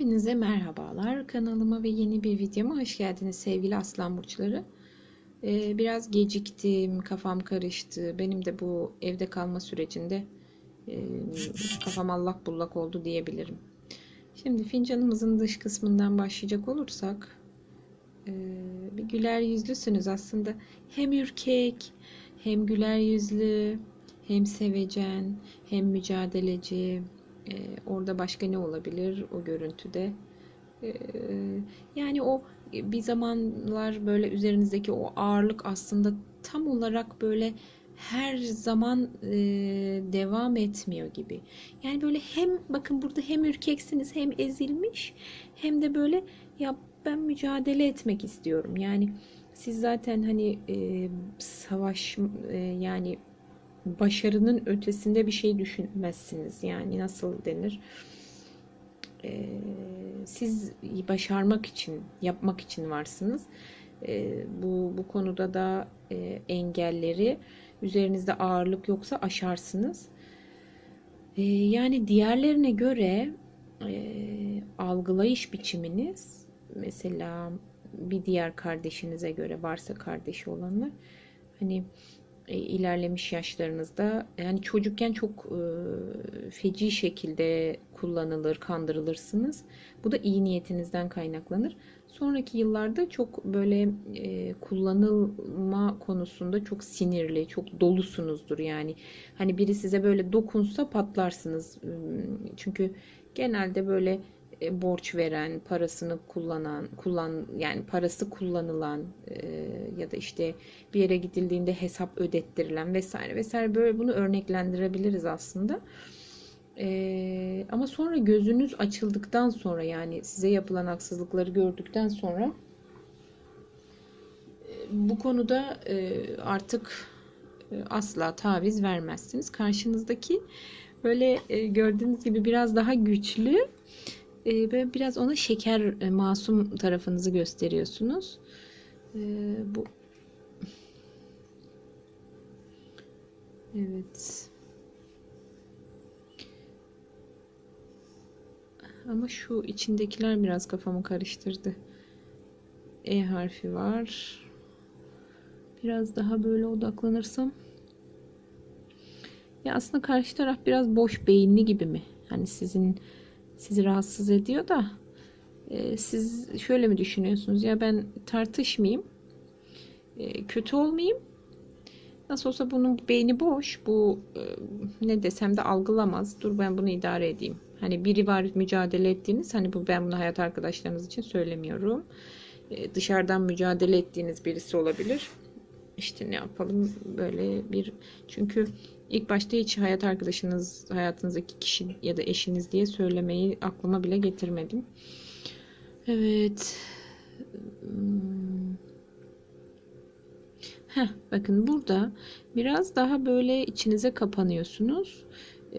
Hepinize merhabalar. Kanalıma ve yeni bir videoma hoş geldiniz sevgili aslan burçları. Ee, biraz geciktim, kafam karıştı. Benim de bu evde kalma sürecinde e, kafam allak bullak oldu diyebilirim. Şimdi fincanımızın dış kısmından başlayacak olursak e, bir güler yüzlüsünüz aslında. Hem ürkek, hem güler yüzlü, hem sevecen, hem mücadeleci, ee, orada başka ne olabilir o görüntüde? Ee, yani o bir zamanlar böyle üzerinizdeki o ağırlık aslında tam olarak böyle her zaman e, devam etmiyor gibi. Yani böyle hem bakın burada hem ürkeksiniz hem ezilmiş hem de böyle ya ben mücadele etmek istiyorum. Yani siz zaten hani e, savaş e, yani başarının ötesinde bir şey düşünmezsiniz. Yani nasıl denir? Ee, siz başarmak için, yapmak için varsınız. Ee, bu bu konuda da e, engelleri üzerinizde ağırlık yoksa aşarsınız. Ee, yani diğerlerine göre e, algılayış biçiminiz mesela bir diğer kardeşinize göre varsa kardeşi olanlar hani ilerlemiş yaşlarınızda yani çocukken çok e, feci şekilde kullanılır, kandırılırsınız. Bu da iyi niyetinizden kaynaklanır. Sonraki yıllarda çok böyle e, kullanılma konusunda çok sinirli, çok dolusunuzdur yani. Hani biri size böyle dokunsa patlarsınız. Çünkü genelde böyle e, borç veren, parasını kullanan, kullan yani parası kullanılan e, ya da işte bir yere gidildiğinde hesap ödettirilen vesaire vesaire böyle bunu örneklendirebiliriz aslında. E, ama sonra gözünüz açıldıktan sonra yani size yapılan haksızlıkları gördükten sonra e, bu konuda e, artık e, asla taviz vermezsiniz. Karşınızdaki böyle e, gördüğünüz gibi biraz daha güçlü e, biraz ona şeker e, masum tarafınızı gösteriyorsunuz. E, bu Evet. Ama şu içindekiler biraz kafamı karıştırdı. E harfi var. Biraz daha böyle odaklanırsam. Ya aslında karşı taraf biraz boş beyinli gibi mi? Hani sizin sizi rahatsız ediyor da e, siz şöyle mi düşünüyorsunuz? Ya ben tartışmayayım e, kötü olmayayım. Nasıl olsa bunun beyni boş bu e, ne desem de algılamaz. Dur ben bunu idare edeyim. Hani biri var mücadele ettiğiniz hani bu ben bunu hayat arkadaşlarınız için söylemiyorum. E, dışarıdan mücadele ettiğiniz birisi olabilir işte ne yapalım böyle bir çünkü İlk başta hiç hayat arkadaşınız, hayatınızdaki kişi ya da eşiniz diye söylemeyi aklıma bile getirmedim. Evet. Hmm. Heh, bakın burada biraz daha böyle içinize kapanıyorsunuz.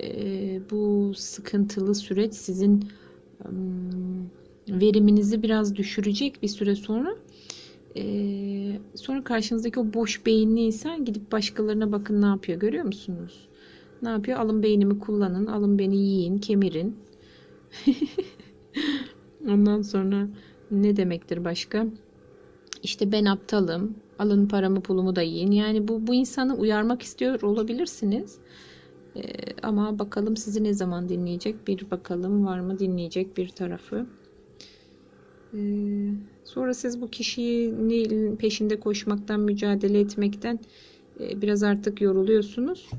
Ee, bu sıkıntılı süreç sizin um, veriminizi biraz düşürecek bir süre sonra. Ee, sonra karşınızdaki o boş beyinli insan gidip başkalarına bakın ne yapıyor görüyor musunuz? Ne yapıyor? Alın beynimi kullanın, alın beni yiyin, kemirin. Ondan sonra ne demektir başka? İşte ben aptalım, alın paramı pulumu da yiyin. Yani bu, bu insanı uyarmak istiyor olabilirsiniz. Ee, ama bakalım sizi ne zaman dinleyecek bir bakalım var mı dinleyecek bir tarafı. Ee, sonra siz bu kişinin peşinde koşmaktan, mücadele etmekten e, biraz artık yoruluyorsunuz.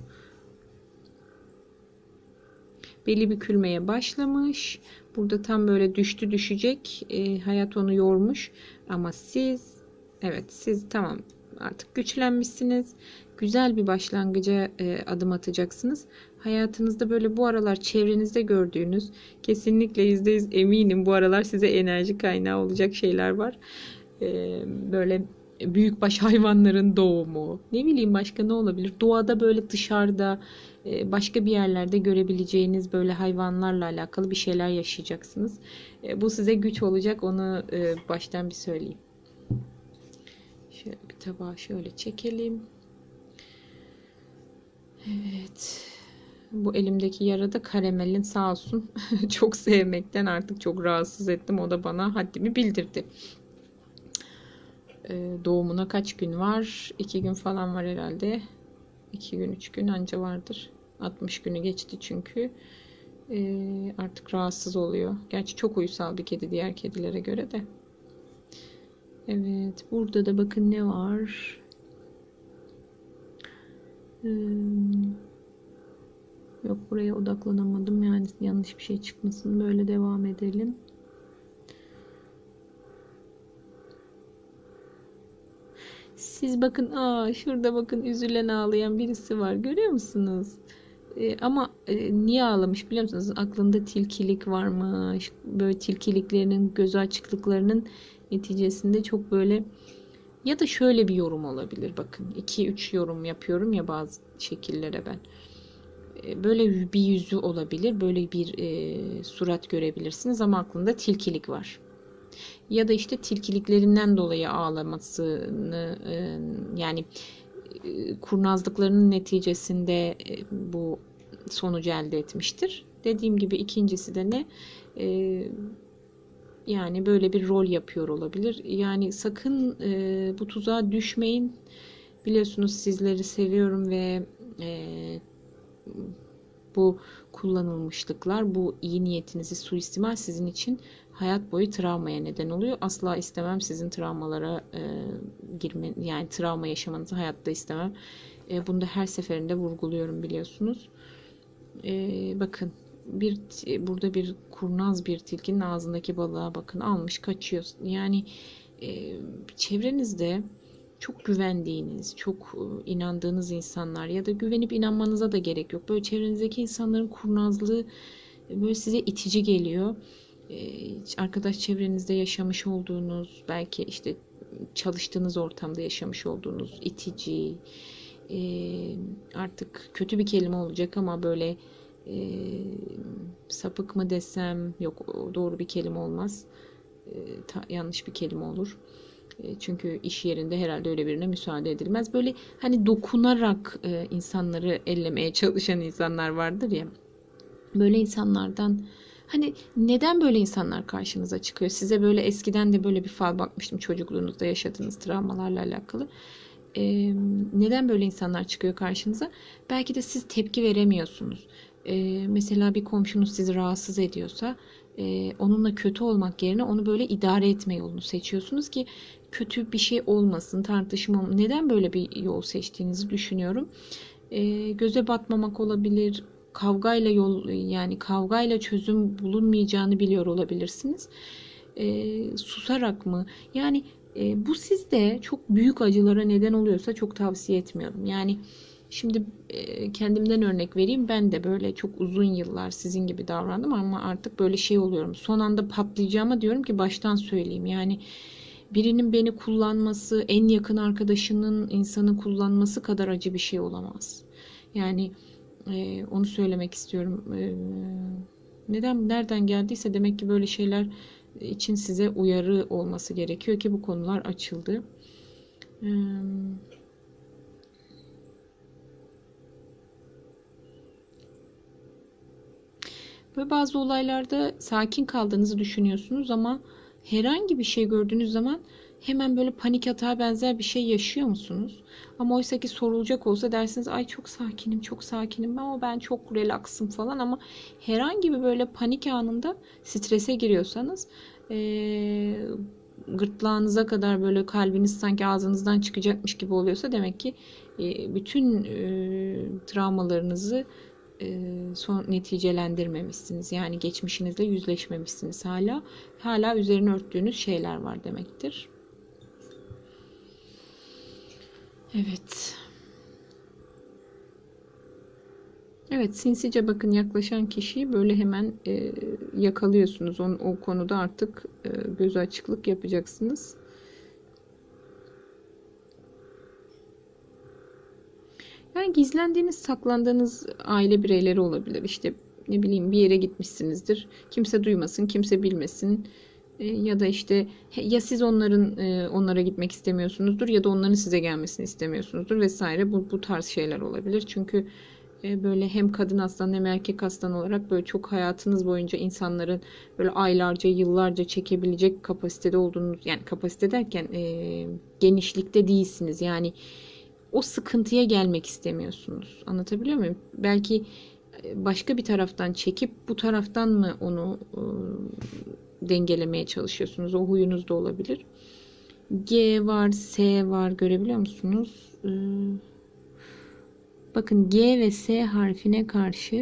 Beli bükülmeye başlamış. Burada tam böyle düştü düşecek. E, hayat onu yormuş. Ama siz evet siz tamam artık güçlenmişsiniz. Güzel bir başlangıca e, adım atacaksınız hayatınızda böyle bu aralar çevrenizde gördüğünüz kesinlikle %100 eminim bu aralar size enerji kaynağı olacak şeyler var. Ee, böyle büyükbaş hayvanların doğumu ne bileyim başka ne olabilir doğada böyle dışarıda e, başka bir yerlerde görebileceğiniz böyle hayvanlarla alakalı bir şeyler yaşayacaksınız. E, bu size güç olacak onu e, baştan bir söyleyeyim. Şöyle bir tabağı şöyle çekelim. Evet. Bu elimdeki yara da karamelin sağ olsun çok sevmekten artık çok rahatsız ettim. O da bana haddimi bildirdi. Ee, doğumuna kaç gün var? 2 gün falan var herhalde. 2 gün 3 gün anca vardır. 60 günü geçti çünkü. Ee, artık rahatsız oluyor. Gerçi çok uysal bir kedi diğer kedilere göre de. Evet burada da bakın ne var. Hmm. Yok buraya odaklanamadım yani yanlış bir şey çıkmasın böyle devam edelim. Siz bakın aa şurada bakın üzülen ağlayan birisi var görüyor musunuz? Ee, ama e, niye ağlamış biliyor musunuz? Aklında tilkilik varmış. Böyle tilkiliklerinin gözü açıklıklarının neticesinde çok böyle ya da şöyle bir yorum olabilir bakın 2-3 yorum yapıyorum ya bazı şekillere ben E, böyle bir yüzü olabilir böyle bir e, surat görebilirsiniz ama aklında tilkilik var ya da işte tilkiliklerinden dolayı ağlamasını e, yani e, kurnazlıklarının neticesinde e, bu sonucu elde etmiştir. Dediğim gibi ikincisi de ne? E, yani böyle bir rol yapıyor olabilir. Yani sakın e, bu tuzağa düşmeyin. Biliyorsunuz sizleri seviyorum ve e, bu kullanılmışlıklar, bu iyi niyetinizi suistimal sizin için hayat boyu travmaya neden oluyor. Asla istemem sizin travmalara e, girme, yani travma yaşamanızı hayatta istemem. E, bunu da her seferinde vurguluyorum biliyorsunuz. E, bakın bir burada bir kurnaz bir tilkinin ağzındaki balığa bakın almış kaçıyor. Yani e, çevrenizde çok güvendiğiniz, çok e, inandığınız insanlar ya da güvenip inanmanıza da gerek yok. Böyle çevrenizdeki insanların kurnazlığı e, böyle size itici geliyor. E, arkadaş çevrenizde yaşamış olduğunuz, belki işte çalıştığınız ortamda yaşamış olduğunuz itici, artık kötü bir kelime olacak ama böyle sapık mı desem, yok doğru bir kelime olmaz. yanlış bir kelime olur e, çünkü iş yerinde herhalde öyle birine müsaade edilmez. Böyle hani dokunarak e, insanları ellemeye çalışan insanlar vardır ya. Böyle insanlardan hani neden böyle insanlar karşınıza çıkıyor? Size böyle eskiden de böyle bir fal bakmıştım çocukluğunuzda yaşadığınız travmalarla alakalı. Ee, neden böyle insanlar çıkıyor karşınıza? Belki de siz tepki veremiyorsunuz. Ee, mesela bir komşunuz sizi rahatsız ediyorsa e, onunla kötü olmak yerine onu böyle idare etme yolunu seçiyorsunuz ki kötü bir şey olmasın, tartışma neden böyle bir yol seçtiğinizi düşünüyorum. E, göze batmamak olabilir, kavgayla yol yani kavgayla çözüm bulunmayacağını biliyor olabilirsiniz. E, susarak mı? Yani e, bu sizde çok büyük acılara neden oluyorsa çok tavsiye etmiyorum. Yani Şimdi e, kendimden örnek vereyim. Ben de böyle çok uzun yıllar sizin gibi davrandım ama artık böyle şey oluyorum. Son anda patlayacağıma diyorum ki baştan söyleyeyim. Yani birinin beni kullanması, en yakın arkadaşının insanı kullanması kadar acı bir şey olamaz. Yani e, onu söylemek istiyorum. E, neden nereden geldiyse demek ki böyle şeyler için size uyarı olması gerekiyor ki bu konular açıldı. Eee Ve bazı olaylarda sakin kaldığınızı düşünüyorsunuz ama herhangi bir şey gördüğünüz zaman hemen böyle panik atağa benzer bir şey yaşıyor musunuz? Ama oysa ki sorulacak olsa dersiniz ay çok sakinim çok sakinim ama ben çok relaxım falan ama herhangi bir böyle panik anında strese giriyorsanız ee, gırtlağınıza kadar böyle kalbiniz sanki ağzınızdan çıkacakmış gibi oluyorsa demek ki bütün travmalarınızı son neticelendirmemişsiniz. Yani geçmişinizle yüzleşmemişsiniz hala. Hala üzerine örttüğünüz şeyler var demektir. Evet. Evet sinsice bakın yaklaşan kişiyi böyle hemen e, yakalıyorsunuz. Onun, o konuda artık e, göz açıklık yapacaksınız. Yani gizlendiğiniz, saklandığınız aile bireyleri olabilir. İşte ne bileyim bir yere gitmişsinizdir. Kimse duymasın, kimse bilmesin. E, ya da işte ya siz onların e, onlara gitmek istemiyorsunuzdur ya da onların size gelmesini istemiyorsunuzdur vesaire. Bu, bu tarz şeyler olabilir. Çünkü e, böyle hem kadın aslan hem erkek aslan olarak böyle çok hayatınız boyunca insanların böyle aylarca yıllarca çekebilecek kapasitede olduğunuz yani kapasite derken e, genişlikte değilsiniz yani o sıkıntıya gelmek istemiyorsunuz. Anlatabiliyor muyum? Belki e, başka bir taraftan çekip bu taraftan mı onu e, dengelemeye çalışıyorsunuz? O huyunuz da olabilir. G var S var görebiliyor musunuz? Ee, bakın G ve S harfine karşı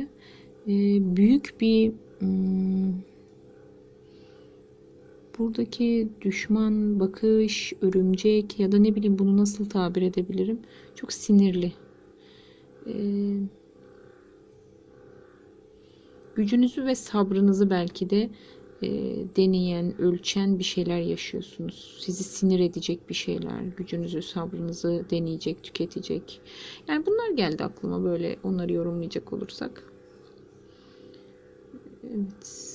e, büyük bir hmm, buradaki düşman bakış, örümcek ya da ne bileyim bunu nasıl tabir edebilirim? Çok sinirli. Ee, gücünüzü ve sabrınızı belki de e, deneyen, ölçen bir şeyler yaşıyorsunuz. Sizi sinir edecek bir şeyler, gücünüzü, sabrınızı deneyecek, tüketecek. Yani bunlar geldi aklıma böyle onları yorumlayacak olursak. Evet.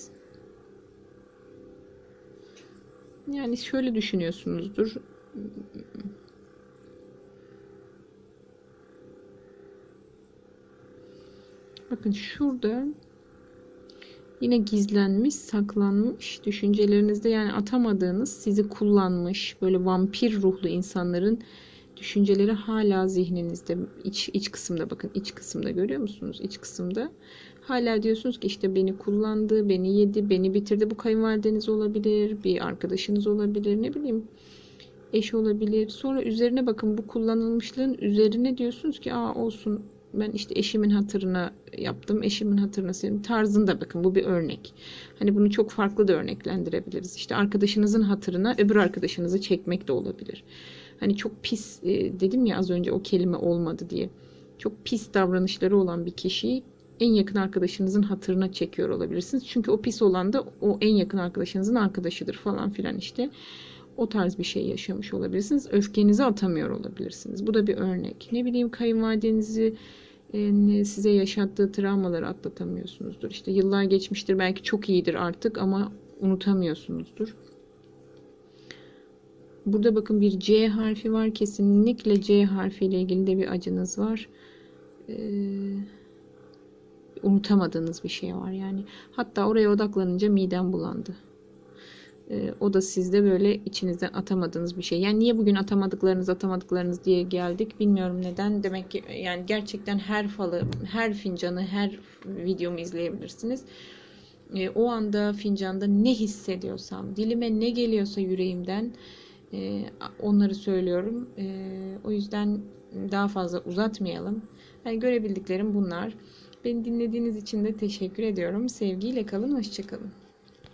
Yani şöyle düşünüyorsunuzdur. Bakın şurada Yine gizlenmiş, saklanmış düşüncelerinizde yani atamadığınız, sizi kullanmış böyle vampir ruhlu insanların düşünceleri hala zihninizde iç, iç kısımda bakın iç kısımda görüyor musunuz? İç kısımda hala diyorsunuz ki işte beni kullandı, beni yedi, beni bitirdi. Bu kayınvalideniz olabilir, bir arkadaşınız olabilir, ne bileyim eş olabilir. Sonra üzerine bakın bu kullanılmışlığın üzerine diyorsunuz ki aa olsun ben işte eşimin hatırına yaptım, eşimin hatırına senin tarzında bakın bu bir örnek. Hani bunu çok farklı da örneklendirebiliriz. İşte arkadaşınızın hatırına öbür arkadaşınızı çekmek de olabilir. Hani çok pis e, dedim ya az önce o kelime olmadı diye. Çok pis davranışları olan bir kişiyi en yakın arkadaşınızın hatırına çekiyor olabilirsiniz. Çünkü o pis olan da o en yakın arkadaşınızın arkadaşıdır falan filan işte. O tarz bir şey yaşamış olabilirsiniz. Öfkenizi atamıyor olabilirsiniz. Bu da bir örnek. Ne bileyim kayınvalidenizi size yaşattığı travmaları atlatamıyorsunuzdur. İşte yıllar geçmiştir belki çok iyidir artık ama unutamıyorsunuzdur. Burada bakın bir C harfi var. Kesinlikle C harfiyle ilgili de bir acınız var. Ee, unutamadığınız bir şey var yani. Hatta oraya odaklanınca midem bulandı. Ee, o da sizde böyle içinizden atamadığınız bir şey. Yani niye bugün atamadıklarınız atamadıklarınız diye geldik bilmiyorum neden. Demek ki yani gerçekten her falı, her fincanı, her videomu izleyebilirsiniz. Ee, o anda fincanda ne hissediyorsam, dilime ne geliyorsa yüreğimden e, onları söylüyorum. E, o yüzden daha fazla uzatmayalım. Yani görebildiklerim bunlar. Beni dinlediğiniz için de teşekkür ediyorum. Sevgiyle kalın, hoşçakalın.